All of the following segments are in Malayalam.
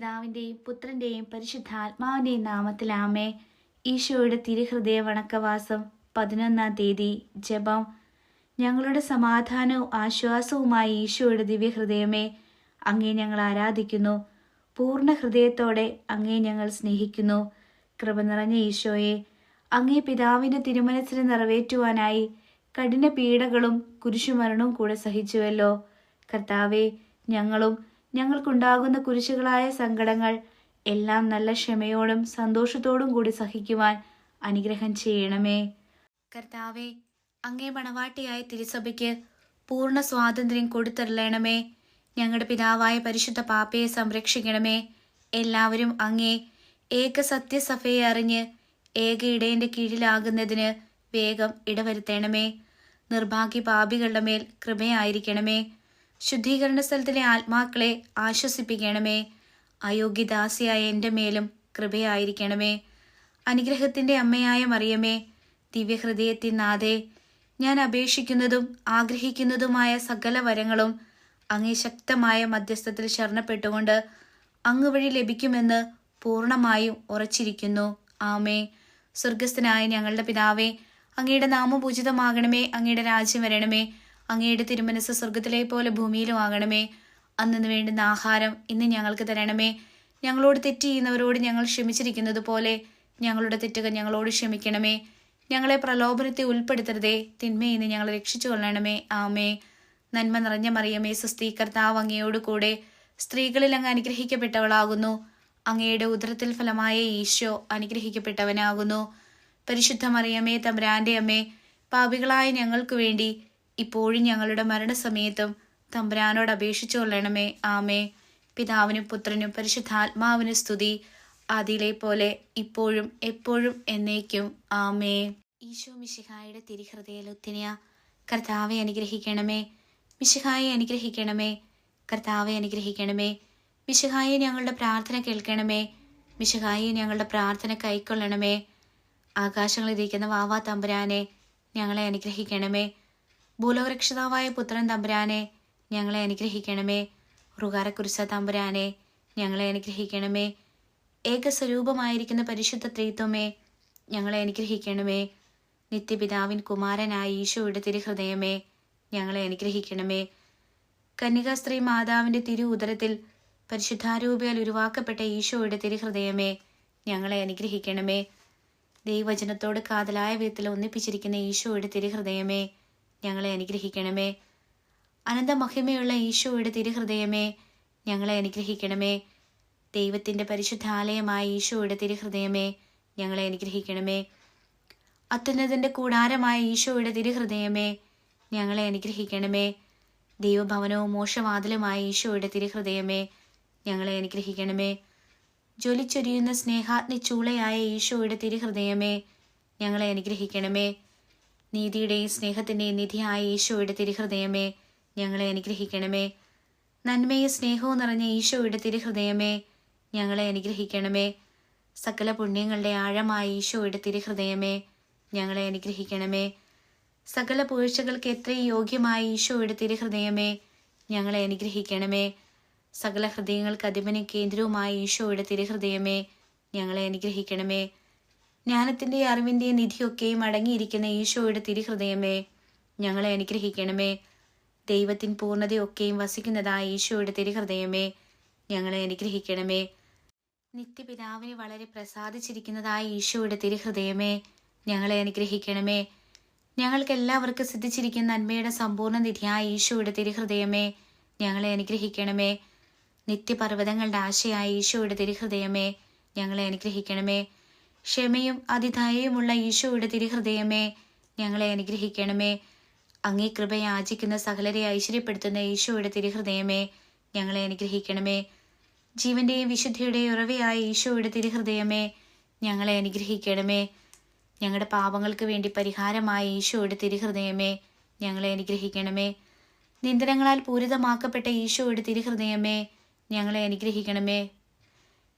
പിതാവിന്റെയും പുത്രന്റെയും പരിശുദ്ധാത്മാവിന്റെയും നാമത്തിലാമേ ഈശോയുടെ തിരുഹൃദയ വണക്കവാസം പതിനൊന്നാം തീയതി ജപം. ഞങ്ങളുടെ സമാധാനവും ആശ്വാസവുമായി ഈശോയുടെ ദിവ്യഹൃദയമേ അങ്ങേ ഞങ്ങൾ ആരാധിക്കുന്നു. പൂർണ ഹൃദയത്തോടെ അങ്ങേ ഞങ്ങൾ സ്നേഹിക്കുന്നു. കൃപ നിറഞ്ഞ ഈശോയെ അങ്ങേ പിതാവിന്റെ തിരുമനസ്സിനെ നിറവേറ്റുവാനായി കഠിന പീഡകളും കുരിശുമരണവും കൂടെ സഹിച്ചുവല്ലോ. കർത്താവെ ഞങ്ങളും ഞങ്ങൾക്കുണ്ടാകുന്ന കുരിശുകളായ സങ്കടങ്ങൾ എല്ലാം നല്ല ക്ഷമയോടും സന്തോഷത്തോടും കൂടി സഹിക്കുവാൻ അനുഗ്രഹം ചെയ്യണമേ. കർത്താവെ അങ്ങേ മണവാട്ടിയായ തിരുസഭയ്ക്ക് പൂർണ സ്വാതന്ത്ര്യം കൊടുത്തരളയണമേ ഞങ്ങളുടെ പിതാവായ പരിശുദ്ധ പാപ്പയെ സംരക്ഷിക്കണമേ. എല്ലാവരും അങ്ങേ ഏക സത്യസഭയെ അറിഞ്ഞ് ഏക ഇടയന്റെ കീഴിലാകുന്നതിന് വേഗം ഇടവരുത്തണമേ. നിർഭാഗ്യ പാപികളുടെ മേൽ കൃപയായിരിക്കണമേ. ശുദ്ധീകരണ സ്ഥലത്തിലെ ആത്മാക്കളെ ആശ്വസിപ്പിക്കണമേ. അയോഗ്യദാസിയായ എന്റെ മേലും കൃപയായിരിക്കണമേ. അനുഗ്രഹത്തിന്റെ അമ്മയായ മറിയമേ ദിവ്യഹൃദയത്തിൻ നാഥേ ഞാൻ അപേക്ഷിക്കുന്നതും ആഗ്രഹിക്കുന്നതുമായ സകല വരങ്ങളും അങ്ങേ ശക്തമായ മധ്യസ്ഥത്തിൽ ശരണപ്പെട്ടുകൊണ്ട് അങ്ങ് വഴി ലഭിക്കുമെന്ന് പൂർണമായും ഉറച്ചിരിക്കുന്നു. ആമേ. സ്വർഗസ്ഥനായ ഞങ്ങളുടെ പിതാവേ അങ്ങയുടെ നാമപൂജിതമാകണമേ അങ്ങയുടെ രാജ്യം വരണമേ. അങ്ങയുടെ തിരുമനസ് സ്വർഗത്തിലെ പോലെ ഭൂമിയിലും ആകണമേ. അന്നു വേണ്ടുന്ന ആഹാരം ഇന്ന് ഞങ്ങൾക്ക് തരണമേ. ഞങ്ങളോട് തെറ്റ് ചെയ്യുന്നവരോട് ഞങ്ങൾ ക്ഷമിച്ചിരിക്കുന്നത് പോലെ ഞങ്ങളുടെ തെറ്റുകൾ ഞങ്ങളോട് ക്ഷമിക്കണമേ. ഞങ്ങളെ പ്രലോഭനത്തെ ഉൾപ്പെടുത്തരുതേ. തിന്മയിൽ നിന്ന് ഞങ്ങളെ രക്ഷിച്ചു കൊള്ളണമേ. ആമേ. നന്മ നിറഞ്ഞ മറിയമേ സുസ്ഥീ കർത്താവ് അങ്ങയോട് കൂടെ സ്ത്രീകളിൽ അങ്ങ് അനുഗ്രഹിക്കപ്പെട്ടവളാകുന്നു. അങ്ങയുടെ ഉദരത്തിൽ ഫലമായ ഈശോ അനുഗ്രഹിക്കപ്പെട്ടവനാകുന്നു. പരിശുദ്ധ മറിയമേ തമ്പുരാന്റെ അമ്മേ പാപികളായ ഞങ്ങൾക്കു വേണ്ടി ഇപ്പോഴും ഞങ്ങളുടെ മരണസമയത്തും തമ്പുരാനോട് അപേക്ഷിച്ചുകൊള്ളണമേ ആമേ. പിതാവിനും പുത്രനും പരിശുദ്ധാത്മാവിനും സ്തുതി. അതിലെ പോലെ ഇപ്പോഴും എപ്പോഴും എന്നേക്കും. ആമേ. ഈശോ മിശിഹായുടെ തിരിഹൃദയലുത്തിനിയ കർത്താവെ അനുഗ്രഹിക്കണമേ. മിശിഹായെ അനുഗ്രഹിക്കണമേ. കർത്താവെ അനുഗ്രഹിക്കണമേ. മിശിഹായെ ഞങ്ങളുടെ പ്രാർത്ഥന കേൾക്കണമേ. മിശിഹായെ ഞങ്ങളുടെ പ്രാർത്ഥന കൈക്കൊള്ളണമേ. ആകാശങ്ങളിരിക്കുന്ന വാവാ തമ്പുരാനെ ഞങ്ങളെ അനുഗ്രഹിക്കണമേ. ഭൂലോകരക്ഷിതാവായ പുത്രൻ തമ്പുരാനെ ഞങ്ങളെ അനുഗ്രഹിക്കണമേ. റുകാരക്കുരിശ തമ്പുരാനെ ഞങ്ങളെ അനുഗ്രഹിക്കണമേ. ഏകസ്വരൂപമായിരിക്കുന്ന പരിശുദ്ധ ത്രീത്വമേ ഞങ്ങളെ അനുഗ്രഹിക്കണമേ. നിത്യപിതാവിൻ കുമാരനായ ഈശോയുടെ തിരുഹൃദയമേ ഞങ്ങളെ അനുഗ്രഹിക്കണമേ. കന്യകാസ്ത്രീ മാതാവിന്റെ തിരു ഉദരത്തിൽ പരിശുദ്ധാരൂപയാൽ ഉരുവാക്കപ്പെട്ട ഈശോയുടെ തിരുഹൃദയമേ ഞങ്ങളെ അനുഗ്രഹിക്കണമേ. ദൈവവചനത്തോട് കാതലായ വിധത്തിൽ ഒന്നിപ്പിച്ചിരിക്കുന്ന ഈശോയുടെ തിരുഹൃദയമേ ഞങ്ങളെ അനുഗ്രഹിക്കണമേ. അനന്തമഹിമയുള്ള ഈശോയുടെ തിരുഹൃദയമേ ഞങ്ങളെ അനുഗ്രഹിക്കണമേ. ദൈവത്തിന്റെ പരിശുദ്ധാലയമായ ഈശോയുടെ തിരുഹൃദയമേ ഞങ്ങളെ അനുഗ്രഹിക്കണമേ. അത്യുന്നതിന്റെ കൂടാരമായ ഈശോയുടെ തിരുഹൃദയമേ ഞങ്ങളെ അനുഗ്രഹിക്കണമേ. ദൈവഭവനവും മോശവാതിലുമായ ഈശോയുടെ തിരുഹൃദയമേ ഞങ്ങളെ അനുഗ്രഹിക്കണമേ. ജ്വലിച്ചൊരിയുന്ന സ്നേഹാഗ്നി ചൂളയായ ഈശോയുടെ തിരുഹൃദയമേ ഞങ്ങളെ അനുഗ്രഹിക്കണമേ. നീതിയുടെയും സ്നേഹത്തിന്റെയും നിധിയായ ഈശോയുടെ തിരുഹൃദയമേ ഞങ്ങളെ അനുഗ്രഹിക്കണമേ. നന്മയും സ്നേഹവും നിറഞ്ഞ ഈശോയുടെ തിരുഹൃദയമേ ഞങ്ങളെ അനുഗ്രഹിക്കണമേ. സകല പുണ്യങ്ങളുടെ ആഴമായ ഈശോയുടെ തിരുഹൃദയമേ ഞങ്ങളെ അനുഗ്രഹിക്കണമേ. സകല പുകഴ്ചകൾക്ക് എത്രയും യോഗ്യമായ ഈശോയുടെ തിരുഹൃദയമേ ഞങ്ങളെ അനുഗ്രഹിക്കണമേ. സകല ഹൃദയങ്ങൾക്ക് അധിപനും കേന്ദ്രവുമായ ഈശോയുടെ തിരുഹൃദയമേ ഞങ്ങളെ അനുഗ്രഹിക്കണമേ. ജ്ഞാനത്തിന്റെയും അറിവിന്റെയും നിധിയൊക്കെയും അടങ്ങിയിരിക്കുന്ന ഈശോയുടെ തിരുഹൃദയമേ ഞങ്ങളെ അനുഗ്രഹിക്കണമേ. ദൈവത്തിൻ പൂർണതയൊക്കെയും വസിക്കുന്നതായ ഈശോയുടെ തിരുഹൃദയമേ ഞങ്ങളെ അനുഗ്രഹിക്കണമേ. നിത്യപിതാവിനെ വളരെ പ്രസാദിച്ചിരിക്കുന്നതായ ഈശോയുടെ തിരുഹൃദയമേ ഞങ്ങളെ അനുഗ്രഹിക്കണമേ. ഞങ്ങൾക്ക് എല്ലാവർക്കും സിദ്ധിച്ചിരിക്കുന്ന നന്മയുടെ സമ്പൂർണ നിധിയായ ഈശോയുടെ തിരുഹൃദയമേ ഞങ്ങളെ അനുഗ്രഹിക്കണമേ. നിത്യപർവതങ്ങളുടെ ആശയായ ഈശോയുടെ തിരുഹൃദയമേ ഞങ്ങളെ അനുഗ്രഹിക്കണമേ. ക്ഷമയും അതിദായയുമുള്ള ഈശോയുടെ തിരുഹൃദയമേ ഞങ്ങളെ അനുഗ്രഹിക്കണമേ. അങ്ങേ കൃപ യാചിക്കുന്ന സകലരെ ഐശ്വര്യപ്പെടുത്തുന്ന ഈശോയുടെ തിരുഹൃദയമേ ഞങ്ങളെ അനുഗ്രഹിക്കണമേ. ജീവന്റെയും വിശുദ്ധിയുടെയും ഉറവയായ ഈശോയുടെ തിരുഹൃദയമേ ഞങ്ങളെ അനുഗ്രഹിക്കണമേ. ഞങ്ങളുടെ പാപങ്ങൾക്ക് വേണ്ടി പരിഹാരമായ ഈശോയുടെ തിരുഹൃദയമേ ഞങ്ങളെ അനുഗ്രഹിക്കണമേ. നിന്ദനങ്ങളാൽ പൂരിതമാക്കപ്പെട്ട ഈശോയുടെ തിരുഹൃദയമേ ഞങ്ങളെ അനുഗ്രഹിക്കണമേ.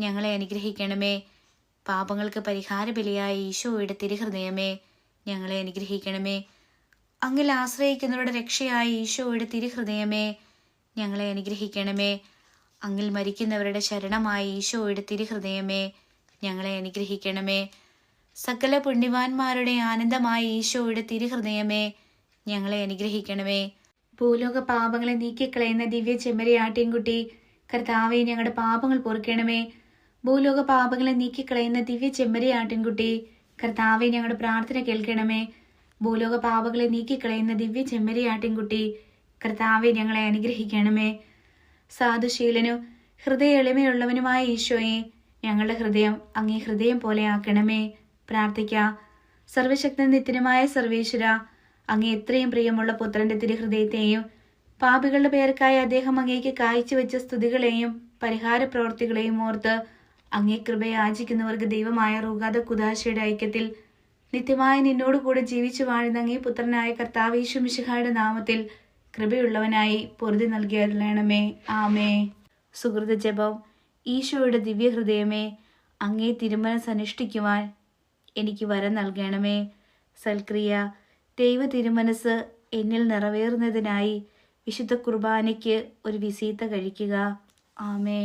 ഞങ്ങളെ അനുഗ്രഹിക്കണമേ. പാപങ്ങൾക്ക് പരിഹാര ബലിയായ ഈശോയുടെ തിരുഹൃദയമേ. ഞങ്ങളെ അനുഗ്രഹിക്കണമേ. അങ്ങിൽ ആശ്രയിക്കുന്നവരുടെ രക്ഷയായ ഈശോയുടെ തിരുഹൃദയമേ. ഞങ്ങളെ അനുഗ്രഹിക്കണമേ. അങ്ങിൽ മരിക്കുന്നവരുടെ ശരണമായ ഈശോയുടെ തിരുഹൃദയമേ. ഞങ്ങളെ അനുഗ്രഹിക്കണമേ. സകല പുണ്യവാന്മാരുടെ ആനന്ദമായ ഈശോയുടെ തിരുഹൃദയമേ. ഞങ്ങളെ അനുഗ്രഹിക്കണമേ. ഭൂലോക പാപങ്ങളെ നീക്കിക്കളയുന്ന ദിവ്യ ചെമ്മരിയാട്ടിൻകുട്ടി കർത്താവെ ഞങ്ങളുടെ പാപങ്ങൾ പൊറുക്കണമേ. ഭൂലോക പാപങ്ങളെ നീക്കിക്കളയുന്ന ദിവ്യ ചെമ്മരി ആട്ടിൻകുട്ടി. കർത്താവെ ഞങ്ങളുടെ പ്രാർത്ഥന കേൾക്കണമേ. ഭൂലോക പാപങ്ങളെ നീക്കിക്കളയുന്ന ദിവ്യ ചെമ്മരി ആട്ടിൻകുട്ടി കർത്താവെ ഞങ്ങളെ അനുഗ്രഹിക്കണമേ. സാധുശീലനും ഹൃദയ എളിമയുള്ളവനുമായ ഈശോയെ ഞങ്ങളുടെ ഹൃദയം അങ്ങേ ഹൃദയം പോലെ ആക്കണമേ. പ്രാർത്ഥിക്ക. സർവശക്തൻ നിത്യനുമായ സർവേശ്വര അങ്ങേ എത്രയും പ്രിയമുള്ള പുത്രന്റെ തിരുഹൃദയത്തെയും പാപികളുടെ പേർക്കായി അദ്ദേഹം അങ്ങേക്ക് കാഴ്ചവെച്ച സ്തുതികളെയും പരിഹാര പ്രവർത്തികളെയും ഓർത്ത് അങ്ങേ കൃപയെ ആചിക്കുന്നവർക്ക് ദൈവമായ റുഗാദ കുദാശയുടെ ഐക്യത്തിൽ നിത്യമായ നിന്നോട് കൂടെ ജീവിച്ചു വാഴുന്ന അങ്ങേ പുത്രനായ കർത്താവ് യേശുമിശിഹായുടെ നാമത്തിൽ കൃപയുള്ളവനായി പൊറുതി നൽകിയരുളണമേ ആമേ. സുഹൃത ജപം ഈശോയുടെ ദിവ്യഹൃദയമേ അങ്ങേ തിരുമനസ് അനുഷ്ഠിക്കുവാൻ എനിക്ക് വരം നൽകണമേ. സൽക്രിയ ദൈവ തിരുമനസ് എന്നിൽ നിറവേറുന്നതിനായി വിശുദ്ധ കുർബാനയ്ക്ക് ഒരു വിസീത കഴിക്കുക. ആമേ.